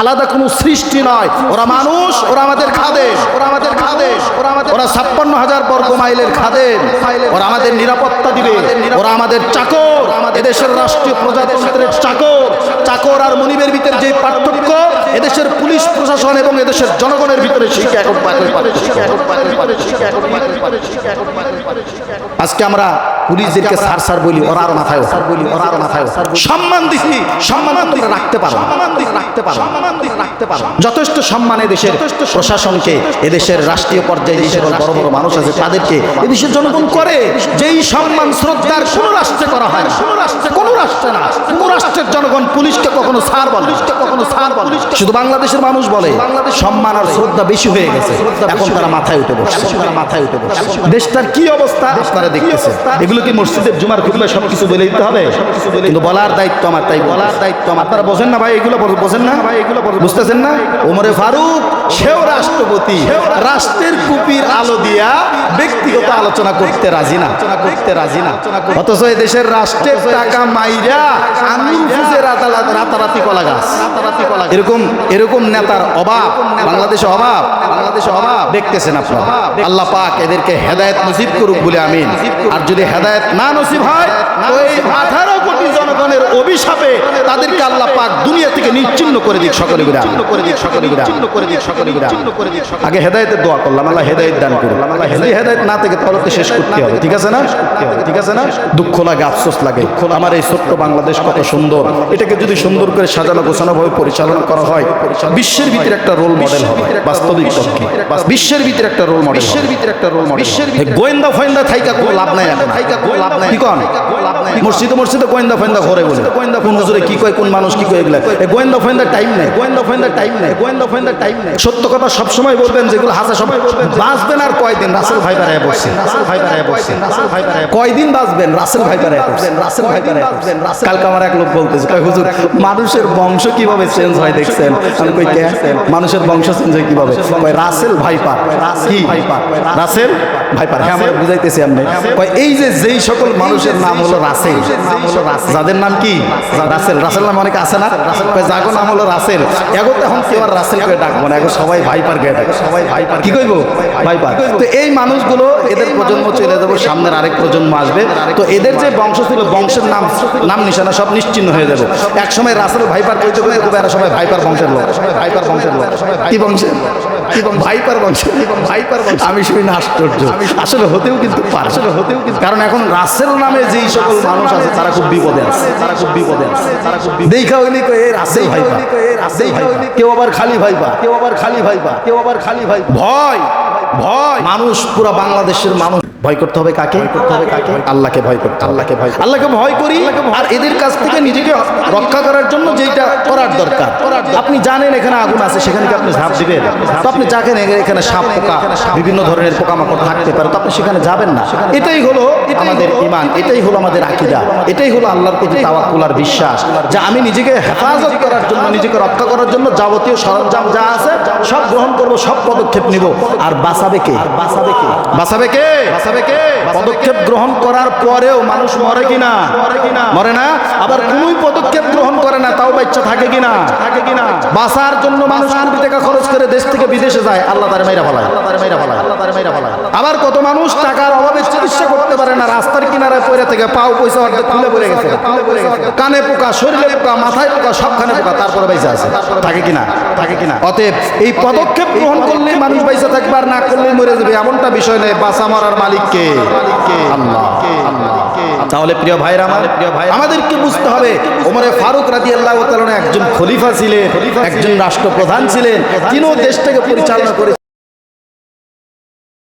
আলাদা কোনো সৃষ্টি নয়। ওরা মানুষ ওরা আমাদের খাদেশ ওরা আমাদের খাদেশ ওরা আমাদের ওরা ছাপ্পান্ন হাজার বর্গ মাইলের খাদেশ ওরা আমাদের নিরাপত্তা দিবে। ওরা আমাদের চাকর। এদেশের রাষ্ট্রীয় প্রজাতন্ত্রের চাকর। চাকর আর মনিবের ভিতরে যে পার্থক্য এদেশের পুলিশ প্রশাসন এবং এদেশের জনগণের ভিতরে শিক্ষা আজকে আমরা পুলিশদেরকে সার সার বলি ওরা আর মাথায় বলি ওরা আর মাথায় সম্মান দিছি সম্মান রাখতে পারো সম্মান রাখতে পারো রাখতে পারো। যথেষ্ট সম্মান এদেশের প্রশাসনকে এদেশের রাষ্ট্রীয় পর্যায়ে যে সকল বড় বড় মানুষ আছে তাদেরকে এদেশের জনগণ করে। যেই সম্মান শ্রদ্ধার কোনো রাষ্ট্রে করা হয় না। কোন রাষ্ট্রে রাষ্ট্রে না কোন রাষ্ট্রের জনগণ পুলিশকে কখনো সার বলে পুলিশকে কখনো সার বলে শুধু বাংলাদেশের মানুষ বলে সম্মান আর শ্রদ্ধা বেশি হয়ে গেছে। এখন তারা মাথায় উঠে বসে তারা মাথায় উঠে বসে দেশটার কি অবস্থা? আপনারা দেখতেছেন এগুলো কি মসজিদের জুমার খুবলে সবকিছু বলে দিতে হবে? কিন্তু বলার দায়িত্ব আমার তাই বলার দায়িত্ব আমার। আপনারা বোঝেন না ভাই এগুলো বোঝেন না? ভাই এগুলো বুঝতেছেন না? ওমরে ফারুক সেও রাষ্ট্রপতি। রাষ্ট্রের কুপির আলো দিয়া ব্যক্তিগত আলোচনা করতে রাজি না। করতে রাজি না। অথচ দেশের রাষ্ট্রের টাকা মাইরা ফুজের আদালত রাতারাতি কলা গাছ। রাতারাতি কলা গাছ। এরকম এরকম নেতার অভাব বাংলাদেশে অভাব বাংলাদেশে অভাব। দেখতেছেন আপনারা। আল্লাহ পাক এদেরকে হেদায়েত নসিব করুক বলে আমিন। আর যদি হেদায়েত না নসিব হয় এই আঠারো কোটি জনগণের অভিশাপে তাদেরকে আল্লাহ পাক দুনিয়া থেকে নিশ্চিন্ন করে দিক সকলে বিরা করে দিক সকলে বিরা করে দিক সকলে বিরা আগে হেদায়েতের দোয়া করলাম আল্লাহ হেদায়েত দান করুন আল্লাহ হেদায়েত না থেকে তো শেষ করতে হবে ঠিক আছে না? ঠিক আছে না? দুঃখ লাগে আফসোস লাগে। আমার এই ছোট্ট বাংলাদেশ কত সুন্দর। এটাকে যদি সুন্দর করে সাজানো গোছানো ভাবে পরিচালনা করা হয় বিশ্বের ভিতরে একটা রোল মডেল হবে বাস্তবিক পক্ষে বিশ্বের ভিতরে একটা রোল মডেল বিশ্বের ভিতরে একটা রোল মডেল গোয়েন্দা ফয়েন্দা থাইকা কোনো লাভ নাই এখন। থাইকা কোনো লাভ নাই। কি কন মসজিদে মসজিদে গোয়েন্দা ফোয়েন্দা ঘরে বলে। গোয়েন্দা কোন হুজুরে কি কয় কোন মানুষ কি কয় এগুলা? গোয়েন্দা ফোয়েন্দা টাইম নেই। গোয়েন্দা ফোয়েন্দা টাইম নেই। গোয়েন্দা ফোয়েন্দা টাইম নেই। সত্য কথা সবসময় বলবেন যেগুলো হাসা সবাই বাঁচবেন আর কয়দিন? রাসেল ভাই পাড়ায় বসছেন রাসেল ভাই পাড়ায় বসছেন রাসেল ভাই পাড়ায় কয়দিন বাঁচবেন? রাসেল ভাই পাড়ায় বসছেন রাসেল ভাই পাড়ায় বসছেন কালকে আমার এক লোক বলতেছে কয় হুজুর মানুষের বংশ কীভাবে চেঞ্জ হয় দেখছেন? আমি কই কে? মানুষের বংশ চেঞ্জ হয় কীভাবে? কয় রাসেল ভাইপার কি? রাসেল ভাই ভাইপার হ্যাঁ আমরা বুঝাইতেছি আমি। কয় এই যে যেই সকল মানুষের নাম হলো রাসেল নাম হলো রাসেল। যাদের নাম কি? রাসেল। রাসেল নাম অনেকে আছে না? কয় জাগো নাম হলো রাসেল। এগো তো এখন কেউ আর রাসেল করে ডাকবো না। এখন সবাই ভাইপার কে ডাকে? সবাই ভাইপার কি কইবো? ভাইপার। তো এই মানুষগুলো এদের প্রজন্ম চলে যাব সামনের আরেক প্রজন্ম আসবে। তো এদের যে বংশ ছিল বংশের নাম নাম নিশানা সব নিশ্চিন্ন হয়ে যাবে। এক সময় রাসেল ভাইপার কইতে খুব এরা সবাই ভাইপার বংশের লোক। সবাই ভাইপার বংশের লোক। কি বংশের? বংশ ভাইপার বংশ ভাইপার বংশ। আমি শুনি না আশ্চর্য। আসলে হতেও কিন্তু আসলে হতেও কিন্তু কারণ এখন রাসেল নামে যেই সকল মানুষ আছে তারা খুব বিপদে আছে তারা খুব বিপদে আছে তারা খুব দেখা হইলি এই রাসেল ভাইপা রাসেল ভাই কেউ আবার খালি ভাইপা কেউ আবার খালি ভাইপা কেউ আবার খালি ভাই ভয়! ভয়। মানুষ পুরো বাংলাদেশের মানুষ। ভয় করতে হবে কাকে? করতে হবে কাকে? আল্লাহকে ভয় করতে আল্লাহকে ভয় আল্লাহকে ভয় করি আর এদের কাছ থেকে নিজেকে রক্ষা করার জন্য যেটা করার দরকার। আপনি জানেন এখানে আগুন আছে সেখানে কি আপনি ঝাঁপ দিবেন? তো আপনি যাকেন এখানে সাপ পোকা বিভিন্ন ধরনের পোকামাকড় থাকতে পারে তো আপনি সেখানে যাবেন না। এটাই হলো আমাদের ইমান এটাই হলো আমাদের আকিদা এটাই হলো আল্লাহর প্রতি তাওয়াক্কুল আর বিশ্বাস। যে আমি নিজেকে হেফাজত করার জন্য নিজেকে রক্ষা করার জন্য যাবতীয় সরঞ্জাম যা আছে করব সব পদক্ষেপ নিব। আর বাঁচাবে কে? বাঁচাবে কে? বাঁচাবে কে? বাঁচাবে কে? পদক্ষেপ গ্রহণ করার পরেও মানুষ মরে কিনা? মরে না? আবার কোন পদক্ষেপ গ্রহণ করে না তাও বাচ্চা থাকে কিনা? থাকে কিনা? বাঁচার জন্য মানুষ কোটি টাকা খরচ করে দেশ থেকে বিদেশে যায় আল্লাহ তার মেয়েরা ফলায়। আল্লাহ তার মেয়েরা ফলায় আল্লাহ তার মেয়েরা ফলায়। আবার কত মানুষ টাকার অভাবে চিকিৎসা করতে পারে না রাস্তার কিনারায় পড়ে থেকে পাও পয়সা অর্ধেক খুলে পড়ে গেছে। কানে পোকা শরীরে পোকা মাথায় পোকা সবখানে পোকা তারপরে বাইসে আছে। থাকে কিনা? থাকে কিনা? অতএব এই পদক্ষেপ গ্রহণ করলে মানুষ বাইসে থাকবে আর না করলে মরে যাবে এমনটা বিষয় নেই বাসা মারার মালিককে। আল্লাহ তাহলে প্রিয় ভাইরা আমার প্রিয় ভাই আমাদেরকে বুঝতে হবে ওমরে ফারুক রাজি আল্লাহ একজন খলিফা ছিলেন একজন রাষ্ট্রপ্রধান ছিলেন তিনিও দেশটাকে পরিচালনা করে